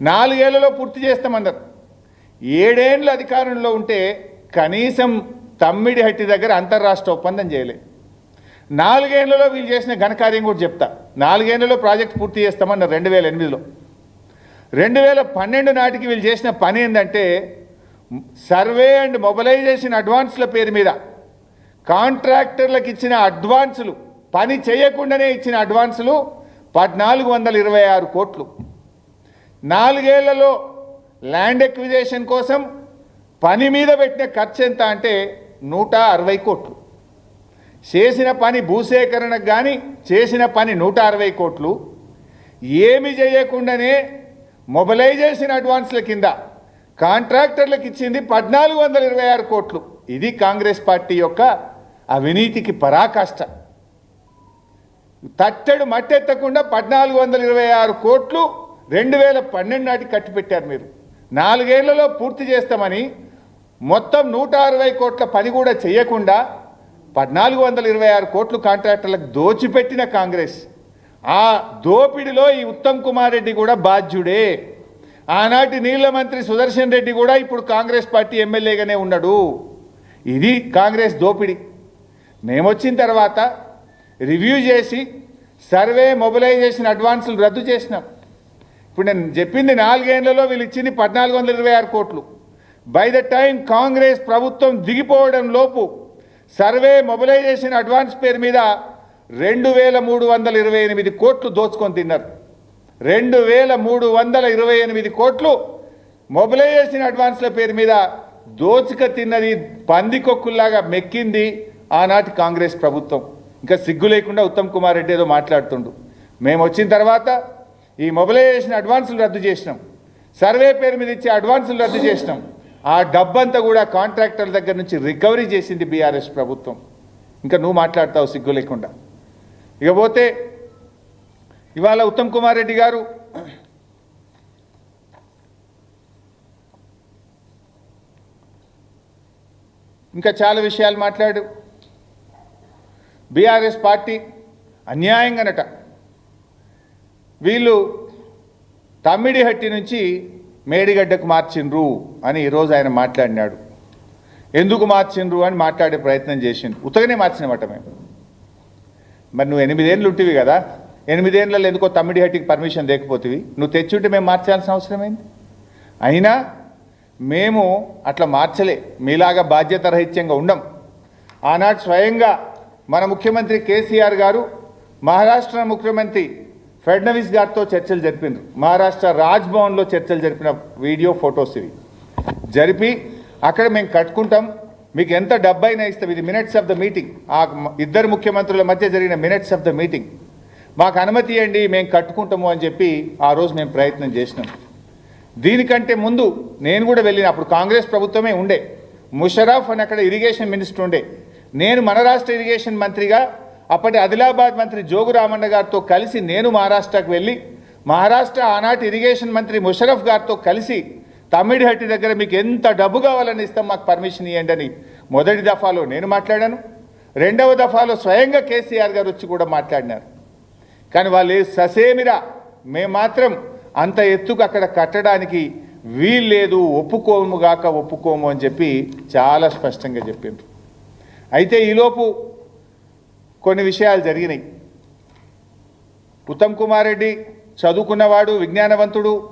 నాలుగేళ్ళలో పూర్తి చేస్తామన్నారు ఏడేండ్లు అధికారంలో ఉంటే కనీసం తమ్మిడి హట్టి దగ్గర అంతర్రాష్ట్ర ఒప్పందం చేయలే. నాలుగేళ్ళలో వీళ్ళు చేసిన ఘనకార్యం కూడా చెప్తా. నాలుగేళ్ళలో ప్రాజెక్ట్ పూర్తి చేస్తామన్నారు రెండు వేల ఎనిమిదిలో. రెండు వేల పన్నెండు నాటికి వీళ్ళు చేసిన పని ఏంటంటే సర్వే అండ్ మొబిలైజేషన్ అడ్వాన్స్ల పేరు మీద కాంట్రాక్టర్లకు ఇచ్చిన అడ్వాన్సులు పని చేయకుండానే ఇచ్చిన అడ్వాన్సులు పద్నాలుగు వందల ఇరవై ఆరు కోట్లు. నాలుగేళ్ళలో ల్యాండ్ ఎక్విజేషన్ కోసం పని మీద పెట్టిన ఖర్చు ఎంత అంటే నూట అరవై కోట్లు. చేసిన పని భూసేకరణకు కానీ చేసిన పని నూట అరవై కోట్లు. ఏమి చేయకుండానే మొబిలైజేషన్ అడ్వాన్స్ల కింద కాంట్రాక్టర్లకు ఇచ్చింది పద్నాలుగు వందల ఇరవై ఆరు కోట్లు. ఇది కాంగ్రెస్ పార్టీ యొక్క అవినీతికి పరాకాష్ట. తట్టెడు మట్టెత్తకుండా పద్నాలుగు వందల ఇరవై ఆరు కోట్లు రెండు వేల పన్నెండు నాటికి కట్టిపెట్టారు మీరు. నాలుగేళ్ళలో పూర్తి చేస్తామని మొత్తం నూట అరవై కోట్ల పని కూడా చేయకుండా పద్నాలుగు వందల ఇరవై ఆరు కోట్లు కాంట్రాక్టర్లకు దోచిపెట్టిన కాంగ్రెస్. ఆ దోపిడిలో ఈ ఉత్తమ్ కుమార్ రెడ్డి కూడా బాధ్యుడే. ఆనాటి నీళ్ళ మంత్రి సుదర్శన్ రెడ్డి కూడా ఇప్పుడు కాంగ్రెస్ పార్టీ ఎమ్మెల్యేగానే ఉన్నాడు. ఇది కాంగ్రెస్ దోపిడి. మేమొచ్చిన తర్వాత రివ్యూ చేసి సర్వే మొబిలైజేషన్ అడ్వాన్సులు రద్దు చేసినాం. ఇప్పుడు నేను చెప్పింది నాలుగేళ్ళలో వీళ్ళు ఇచ్చింది పద్నాలుగు వందల ఇరవై ఆరు కోట్లు. బై ద టైం కాంగ్రెస్ ప్రభుత్వం దిగిపోవడం లోపు సర్వే మొబిలైజేషన్ అడ్వాన్స్ పేరు మీద రెండు వేల మూడు వందల ఇరవై ఎనిమిది కోట్లు దోచుకొని తిన్నారు. రెండు వేల మూడు వందల ఇరవై ఎనిమిది కోట్లు మొబిలైజేషన్ అడ్వాన్స్ల పేరు మీద దోచుక తిన్నది పందికొక్కుల్లాగా మెక్కింది ఆనాటి కాంగ్రెస్ ప్రభుత్వం. ఇంకా సిగ్గు లేకుండా ఉత్తమ్ కుమార్ రెడ్డి ఏదో మాట్లాడుతుండు. మేము వచ్చిన తర్వాత ఈ మొబిలైజేషన్ అడ్వాన్సులు రద్దు చేసినాం. సర్వే పేరు మీద ఇచ్చే అడ్వాన్సులు రద్దు చేసినాం. ఆ డబ్బంతా కూడా కాంట్రాక్టర్ల దగ్గర నుంచి రికవరీ చేసింది బీఆర్ఎస్ ప్రభుత్వం. ఇంకా నువ్వు మాట్లాడతావు సిగ్గు లేకుండా. ఇకపోతే ఇవాళ ఉత్తమ్ కుమార్ రెడ్డి గారు ఇంకా చాలా విషయాలు మాట్లాడు. బీఆర్ఎస్ పార్టీ అన్యాయంగానట. వీళ్ళు తమ్మిడిహట్టి నుంచి మేడిగడ్డకు మార్చిండ్రు అని ఈరోజు ఆయన మాట్లాడినాడు. ఎందుకు మార్చిండ్రు అని మాట్లాడే ప్రయత్నం చేసిండు. ఉత్తగానే మార్చినమాట మేము. మరి నువ్వు ఎనిమిదేళ్ళు ఉంటివి కదా. ఎనిమిదేళ్ళలో ఎందుకో తమ్మిడిహట్టికి పర్మిషన్ లేకపోతేవి. నువ్వు తెచ్చుంటే మేము మార్చాల్సిన అవసరం ఏంది? అయినా మేము అట్లా మార్చలే. మీలాగా బాధ్యత రహిత్యంగా ఉండం. ఆనాడు స్వయంగా మన ముఖ్యమంత్రి కేసీఆర్ గారు మహారాష్ట్ర ముఖ్యమంత్రి ఫడ్నవీస్ గారితో చర్చలు జరిపిండ్రు. మహారాష్ట్ర రాజ్భవన్లో చర్చలు జరిపిన వీడియో ఫొటోస్ ఇవి. జరిపి అక్కడ మేము కట్టుకుంటాం. మీకు ఎంత డబ్బైనా ఇస్తాం. ఇది మినిట్స్ ఆఫ్ ద మీటింగ్. ఆ ఇద్దరు ముఖ్యమంత్రుల మధ్య జరిగిన మినిట్స్ ఆఫ్ ద మీటింగ్. మాకు అనుమతి ఇవ్వండి మేము కట్టుకుంటాము అని చెప్పి ఆ రోజు మేము ప్రయత్నం చేసినాం. దీనికంటే ముందు నేను కూడా వెళ్ళిన అప్పుడు కాంగ్రెస్ ప్రభుత్వమే ఉండే. ముషరఫ్ అని అక్కడ ఇరిగేషన్ మినిస్టర్ ఉండే. నేను మన రాష్ట్ర ఇరిగేషన్ మంత్రిగా అప్పటి ఆదిలాబాద్ మంత్రి జోగు రామన్న గారితో కలిసి నేను మహారాష్ట్రకు వెళ్ళి మహారాష్ట్ర ఆనాటి ఇరిగేషన్ మంత్రి ముషరఫ్ గారితో కలిసి తమిడిహట్టి దగ్గర మీకు ఎంత డబ్బు కావాలని ఇస్తాం మాకు పర్మిషన్ ఇవ్వండి అని మొదటి దఫాలో నేను మాట్లాడాను. రెండవ దఫాలో స్వయంగా కేసీఆర్ గారు వచ్చి కూడా మాట్లాడినారు. కానీ వాళ్ళు ససేమిరా మేము మాత్రం అంత ఎత్తుకు అక్కడ కట్టడానికి వీల్లేదు ఒప్పుకోము గాక ఒప్పుకోము అని చెప్పి చాలా స్పష్టంగా చెప్పిండ్రు. అయితే ఈలోపు కొన్ని విషయాలు జరిగినాయి. ఉత్తమ్ కుమార్ రెడ్డి చదువుకున్నవాడు విజ్ఞానవంతుడు.